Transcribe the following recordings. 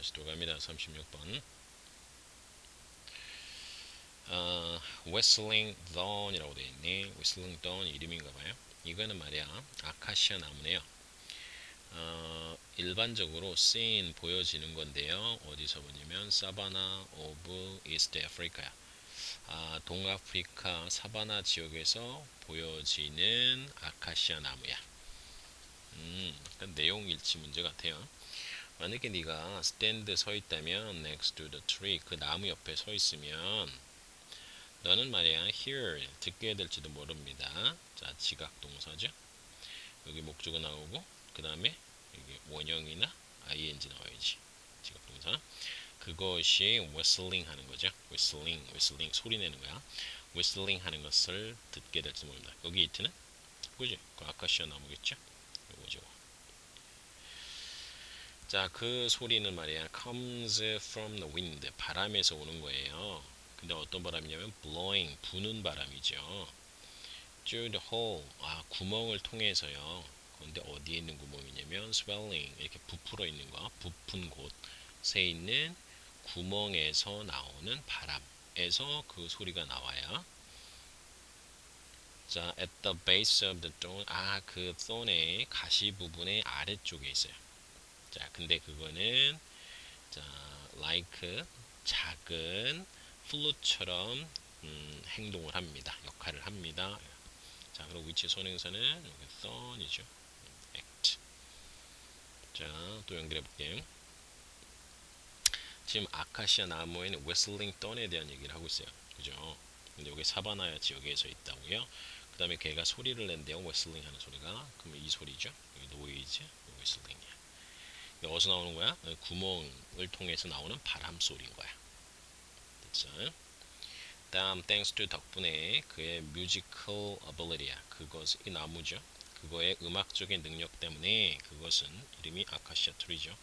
다시 돌아갑니다. 36번. 어, Whistling Dawn이라고 되어 있네. Whistling Dawn 이름인가 봐요. 이거는 말이야 아카시아 나무네요. 어, 일반적으로 seen 보여지는 건데요. 어디서 보냐면 사바나 오브 이스트 아프리카야. 아, 동아프리카 사바나 지역에서 보여지는 아카시아 나무야. 음, 내용 일치 문제 같아요. 만약에 네가 stand 서 있다면 next to the tree 그 나무 옆에 서 있으면 너는 말이야 hear 듣게 될지도 모릅니다. 자, 지각 동사죠. 여기 목적어 나오고 그 다음에 여기 원형이나 ing 나와야지. 지각 동사. 그것이 whistling 하는 거죠. whistling, whistling 소리 내는 거야. whistling 하는 것을 듣게 될지 모릅니다. 여기 이트는 그지? 그 아카시아 나무겠죠? 자, 그 소리는 말이야 comes from the wind 바람에서 오는 거예요. 근데 어떤 바람이냐면 blowing 부는 바람이죠. through the hole 아 구멍을 통해서요. 근데 어디에 있는 구멍이냐면 swelling 이렇게 부풀어 있는 거 부푼 곳에 있는 구멍에서 나오는 바람에서 그 소리가 나와요. 자, at the base of the thorn 아 그 thorn의 가시 부분의 아래쪽에 있어요. 자, 근데 그거는 자, like 작은 플루처럼 음, 행동을 합니다. 역할을 합니다. 자, 그리고 위치 손행사는 여기 thorn이죠. act. 자, 또 연결해 볼게요. 지금 아카시아 나무에는 웨슬링 던에 대한 얘기를 하고 있어요. 그죠? 근데 여기 사바나야 지역에서 있다고요. 그 다음에 걔가 소리를 낸대요. 웨슬링 하는 소리가. 그러면 이 소리죠. 여기 노이즈, 웨슬링이야. 어디서 나오는 거야? 구멍을 통해서 나오는 바람 소리인 거야. 됐죠? 다음 thanks to 덕분에 그의 musical ability야. 그것 이 나무죠. 그거의 음악적인 능력 때문에 그것은 이름이 아카시아 트리죠.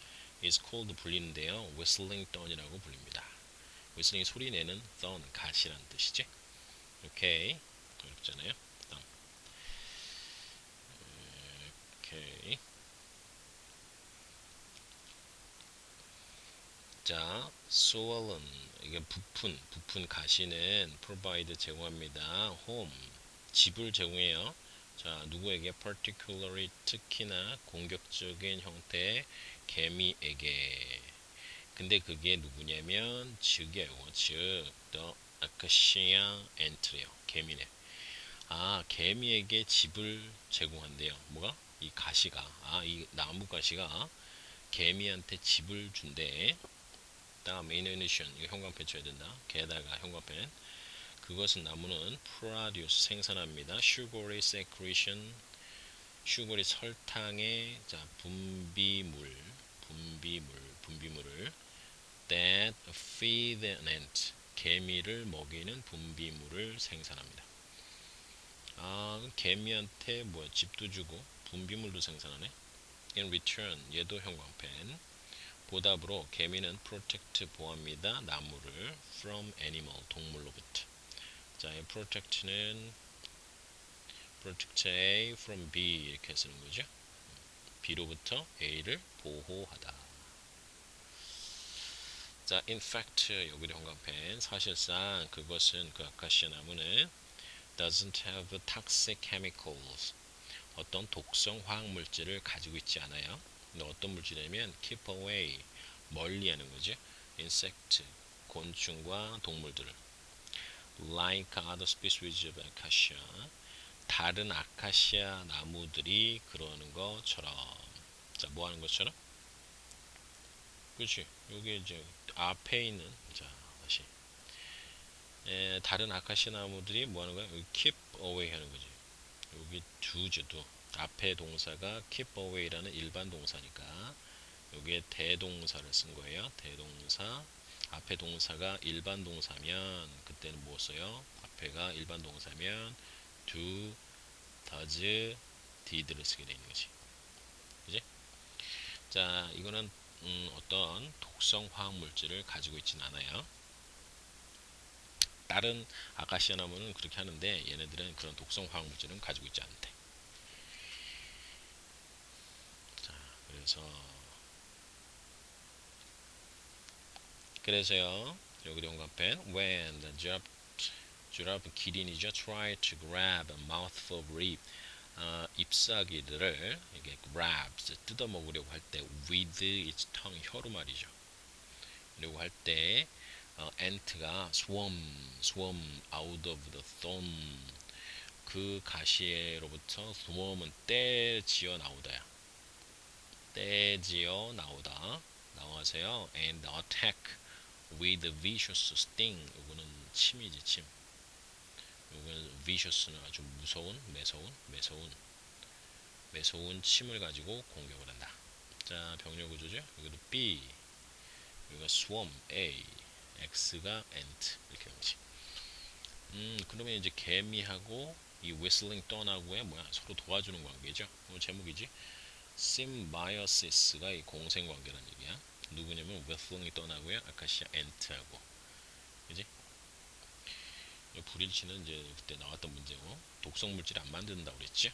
is called 불리는데요. whistling thorn이라고 불립니다. whistling 소리 내는 thorn 가시란 뜻이지. 오케이 어렵잖아요. 다음. 오케이. 자, swollen 이게 부푼 부푼 가시는 provide 제공합니다. home 집을 제공해요. 자, 누구에게 particularly 특히나 공격적인 형태의 개미에게 근데 그게 누구냐면 즉이에요. 즉 the acacia ant래요. 개미네. 아, 개미에게 집을 제공한대요. 뭐가? 이 가시가 아, 이 나무 가시가 개미한테 집을 준대. 다음 inanition 이거 현관펜 쳐야 된다. 게다가 현관펜 그것은 나무는 produce 생산합니다. sugary secretion 슈거리 설탕의 자 분비물 분비물 분비물을 that feed an ant 개미를 먹이는 분비물을 생산합니다. 아 개미한테 뭐 집도 주고 분비물도 생산하네. In return 얘도 형광펜 보답으로 개미는 protect 보호합니다. 나무를 from animal 동물로부터. 자, 이 protect는 protect A from B 이렇게 쓰는 거죠. B로부터 A를 보호하다. 자, in fact 여기도 형광펜 사실상 그것은 그 아카시아 나무는 doesn't have toxic chemicals 어떤 독성 화학 물질을 가지고 있지 않아요. 근데 어떤 물질이냐면 keep away 멀리 하는 거죠. insect 곤충과 동물들을. like other species of acacia. 다른 아카시아 나무들이 그러는 것처럼. 자 뭐 하는 것처럼? 그렇지. 여기 이제 앞에 있는 자 다시. 에, 다른 아카시아 나무들이 뭐 하는 거야? 여기 keep away 하는 거지. 여기 두주도 앞에 동사가 keep away라는 일반 동사니까 여기에 대동사를 쓴 거예요 대동사 앞에 동사가 일반 동사면 그때는 뭐 써요 앞에가 일반 동사면 do, does, did를 쓰게 되는 거지. 그지? 자, 이거는 음, 어떤 독성 화학 물질을 가지고 있진 않아요. 다른 아카시아 나무는 그렇게 하는데 얘네들은 그런 독성 화학 물질은 가지고 있지 않대. 자, 그래서 그래서요 여기 동갑펜 when the giraffe giraffe 기린이죠 try to grab a mouthful of rib 어, 잎사귀들을 이게 grabs 뜯어 먹으려고 할 때 with its tongue 혀로 말이죠. 그리고 할때 어, ant가 swarm swarm out of the thorn 그 가시로부터 swarm은 떼지어 나오다야. 떼지어 나오다 나와서요 and attack with vicious sting 이거는 침이지 침. 이거는 vicious는 아주 무서운 매서운 매서운 매서운 침을 가지고 공격을 한다. 자 병력 구조죠. 여기도 B 여기가 swarm A X가 ant 이렇게 된 거지. 음 그러면 이제 개미하고 이 whistling dawn하고의 뭐야 서로 도와주는 관계죠. 뭐 제목이지. Symbiosis,가 이 공생 관계라는 얘기야. 누구냐면 whistling dawn하고요 아카시아 ant하고 그지? 불일치는 이제 그때 나왔던 문제고 독성 물질 안 만든다고 그랬지.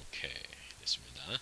오케이 됐습니다.